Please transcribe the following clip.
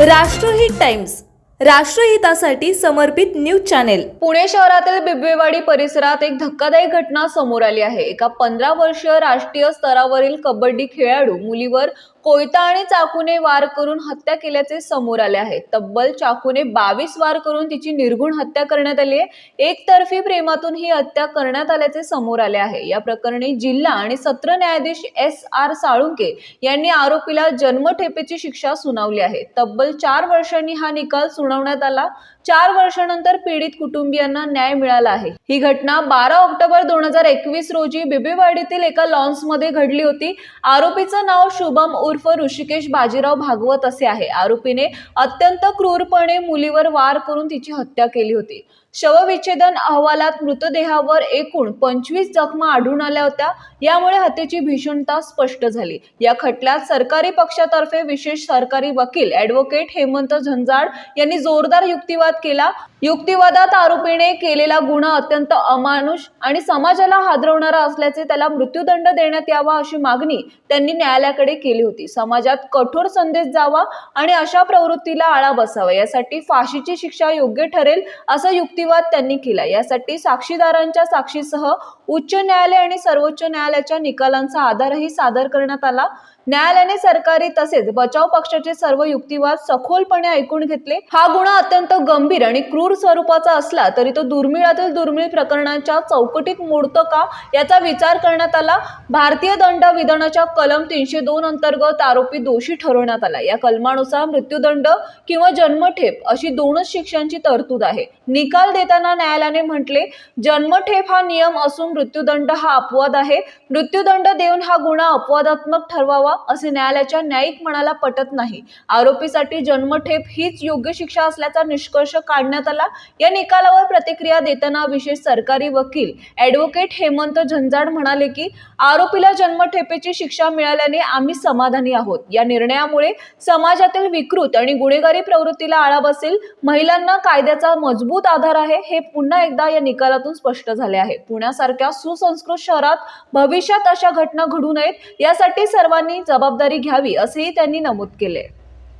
राष्ट्रहित टाइम्स राष्ट्रहितासाठी समर्पित news channel. Pune शहरातील बिबवेवाडी परिसरात एक धक्कादायक घटना समोर आली आहे. एका पंधरा वर्षीय राष्ट्रीय स्तरावरील कबड्डी खेळाडू मुलीवर कोयता आणि चाकूने वार करून हत्या केल्याचे समोर आले आहे. तब्बल चाकूने बावीस वार करून तिची निर्घुण हत्या करण्यात आली आहे. एकतर्फी प्रेमातून ही हत्या करण्यात आल्याचे समोर आले आहे. या प्रकरणी जिल्हा आणि सत्र न्यायाधीश एस आर साळुंके यांनी आरोपीला जन्मठेपेची शिक्षा सुनावली आहे. तब्बल चार वर्षांनी हा निकाल सुनावण्यात आला. चार वर्षानंतर पीडित कुटुंबियांना न्याय मिळाला आहे. ही घटना बारा ऑक्टोबर दोन हजार एकवीस रोजी बिबेवाडीतील एका लॉन्समध्ये घडली होती. आरोपीचं नाव शुभम उर्फ ऋषिकेश बाजीराव भागवत असे आहे. आरोपीने अत्यंत क्रूरपणे मुलीवर वार करून तिची हत्या केली होती. शवविच्छेदन अहवालात मृतदेहावर एकूण पंचवीस जखमा आढळून आल्या होत्या. यामुळे हत्येची भीषणता स्पष्ट झाली. या खटल्यात सरकारी पक्षातर्फे विशेष सरकारी वकील ऍडव्होकेट हेमंत झंजाड यांनी जोरदार युक्तिवाद केला. युक्तिवादात आरोपीने केलेला गुन्हा अत्यंत अमानुष आणि समाजाला हादरवणारा असल्याचे त्याला मृत्यूदंड देण्यात यावा अशी मागणी त्यांनी न्यायालयाकडे केली होती. समाजात कठोर संदेश जावा आणि अशा प्रवृत्तीला आळा बसावा. यासाठी फाशीची शिक्षा योग्य ठरेल असा युक्तिवाद त्यांनी केला. यासाठी साक्षीदारांच्या साक्षीसह उच्च न्यायालय आणि सर्वोच्च न्यायालयाच्या निकालांचा आधारही सादर करण्यात आला. न्यायालयाने सरकारी तसेच बचाव पक्षाचे सर्व युक्तिवाद सखोलपणे ऐकून घेतले. हा गुन्हा अत्यंत गंभीर आणि क्रूर स्वरूपाचा असला तरी तो दुर्मिळातील दुर्मिळ प्रकरणाच्या चौकटीत मोडतो का याचा विचार करण्यात आला. भारतीय दंड विधानाच्या कलम तीनशे दोन अंतर्गत आरोपी दोषी ठरवण्यात आला. या कलमानुसार मृत्यूदंड किंवा जन्मठेप अशी दोनच शिक्षांची तरतूद आहे. निकाल देताना न्यायालयाने म्हटले जन्मठेप हा नियम असून मृत्यूदंड हा अपवाद आहे. मृत्यूदंड देऊन हा गुन्हा अपवादात्मक ठरवावा. असे न्यायालयाच्या न्यायिक मनाला पटत नाही. आरोपीसाठी जन्मठेप हीच योग्य शिक्षा असल्याचा निष्कर्ष काढण्यात आला. या निकालावर प्रतिक्रिया देताना विशेष सरकारी वकील ॲडव्होकेट हेमंत झंजाड म्हणाले की आरोपीला जन्मठेपेची शिक्षा मिळाल्याने आम्ही समाधानी आहोत. या निर्णयामुळे समाजातील विकृत आणि गुन्हेगारी प्रवृत्तीला आळा बसेल. महिलांना कायद्याचा मजबूत आधार आहे हे पुन्हा एकदा या निकालातून स्पष्ट झाले आहे. पुण्यासारख्या सुसंस्कृत शहरात भविष्यात अशा घटना घडू नयेत. यासाठी सर्वांनी सर्वांनी जबाबदारी घ्यावी असेही त्यांनी नमूद केले.